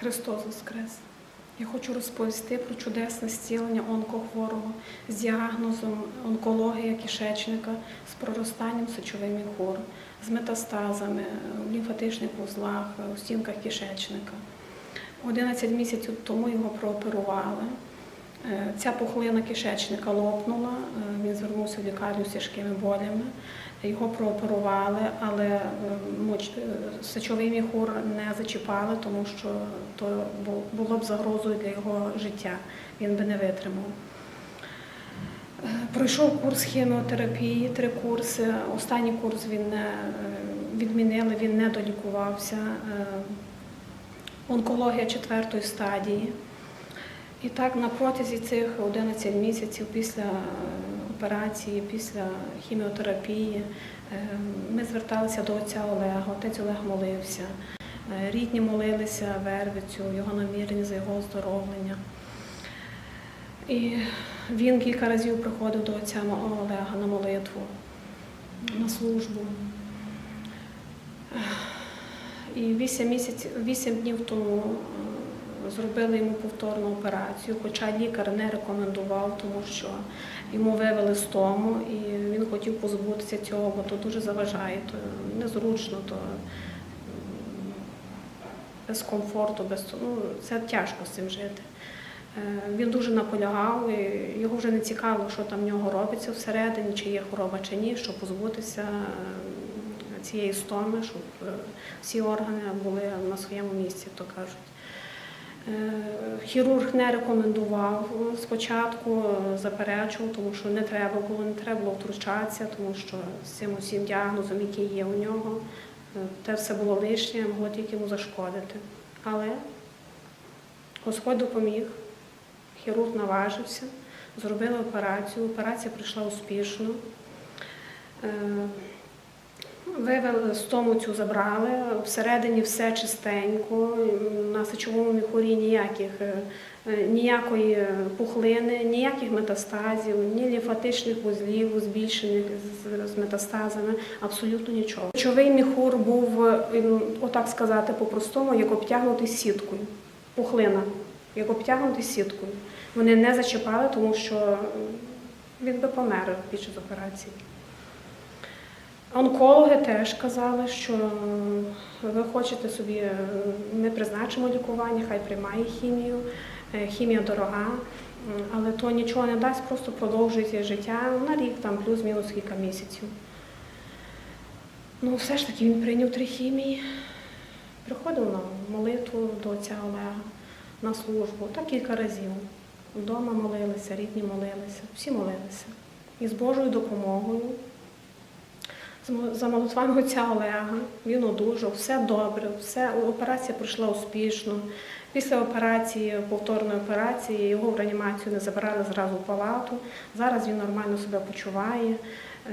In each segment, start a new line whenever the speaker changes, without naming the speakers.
Христос Воскрес! Я хочу розповісти про чудесне зцілення онкохворого з діагнозом онкологія кишечника з проростанням сечових міхур, з метастазами в лімфатичних вузлах, у стінках кишечника. 11 місяців тому його прооперували. Е, Ця пухлина кишечника лопнула, е, він звернувся в лікарню з тяжкими болями. Його прооперували, але е, е, сечовий міхур не зачіпали, тому що то було б загрозою для його життя. Він би не витримав. Е, Пройшов курс хіміотерапії, три курси. Останній курс він не відмінили, він не долікувався. Онкологія четвертої стадії. І так на протязі цих 11 місяців після операції, після хіміотерапії е, ми зверталися до отця Олега. Отець Олег молився. Е, Рідні молилися Вервицю, його намірення за його оздоровлення. І він кілька разів приходив до отця Олега на молитву, на службу. І вісім місяців, вісім днів тому е, зробили йому повторну операцію, хоча лікар не рекомендував, тому що йому вивели з тому, і він хотів позбутися цього, бо то дуже заважає, то незручно, то без комфорту, без ну, це тяжко з цим жити. Е, Він дуже наполягав, і його вже не цікаво, що там в нього робиться всередині, чи є хвороба чи ні, щоб позбутися е, цієї стоми, щоб е, всі органи були на своєму місці, то кажуть. Е, Хірург не рекомендував спочатку, е, заперечував, тому що не треба було, не треба було втручатися, тому що з цим усім діагнозом, який є у нього, е, те все було лишнє, могло тільки йому зашкодити. Але Господь допоміг, хірург наважився, зробили операцію. Операція пройшла успішно. Вивели стому цю забрали, всередині все чистенько, на сечовому міхурі ніяких, е, е, ніякої пухлини, ніяких метастазів, ні лімфатичних вузлів збільшених з, з метастазами, абсолютно нічого. Сечовий міхур був, е, отак сказати по-простому, як обтягнутий сіткою, пухлина, як обтягнутий сіткою. Вони не зачіпали, тому що він би помер під час операції. Онкологи теж казали, що е, ви хочете собі, е, ми призначимо лікування, хай приймає хімію. Е, Хімія дорога, але то нічого не дасть, просто продовжується життя на рік, там плюс-мінус кілька місяців. Ну, все ж таки він прийняв три хімії, приходив на молитву до отця Олега, на службу, так кілька разів. Вдома молилися, рідні молилися, всі молилися. І з Божою допомогою за молитвами отця Олега. Він одужав, все добре, все, операція пройшла успішно. Після операції, повторної операції, його в реанімацію не забирали зразу в палату. Зараз він нормально себе почуває. Е,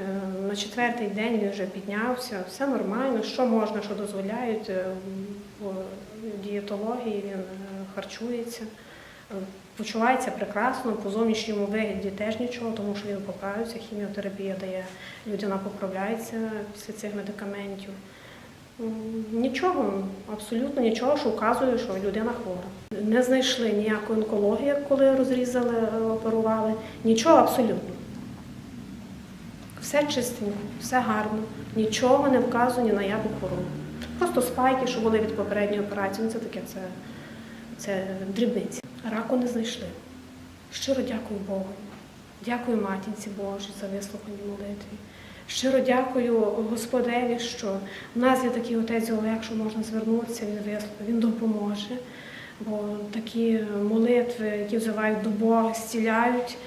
На четвертий день він вже піднявся, все нормально, що можна, що дозволяють. е, В дієтології він е, харчується, почувається прекрасно, по зовнішньому вигляді теж нічого, тому що він поправився, хіміотерапія дає, людина поправляється після цих медикаментів. Нічого, абсолютно нічого, що вказує, що людина хвора. Не знайшли ніякої онкології, коли розрізали, е, оперували. Нічого абсолютно. Все чистенько, все гарно, нічого не вказує ні на яку хворобу. Просто спайки, що були від попередньої операції, ну це таке, це, це дрібниці. Раку не знайшли. Щиро дякую Богу. Дякую матінці Божій за вислухані молитві. Щиро дякую Господеві, що в нас є такий отець Олег, що можна звернутися, він вислухає, він допоможе. Бо такі молитви, які взивають до Бога, зціляють.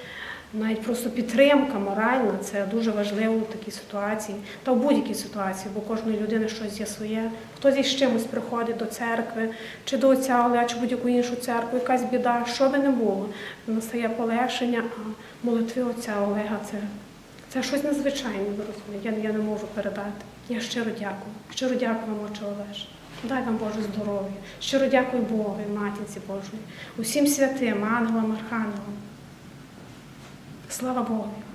Навіть просто підтримка моральна це дуже важливо в такій ситуації та в будь-якій ситуації, бо кожної людини щось є своє. Хтось із чимось приходить до церкви, чи до отця Олега, чи будь-яку іншу церкву, якась біда, що би не було, настає полегшення, а молитви отця Олега це, це щось надзвичайне, ви розумієте, я не можу передати. Я щиро дякую. Щиро дякую вам, отче Олеж. Дай вам Боже здоров'я. Щиро дякую Богу Матінці Божої, усім святим, ангелам, архангелам. Слава Богу.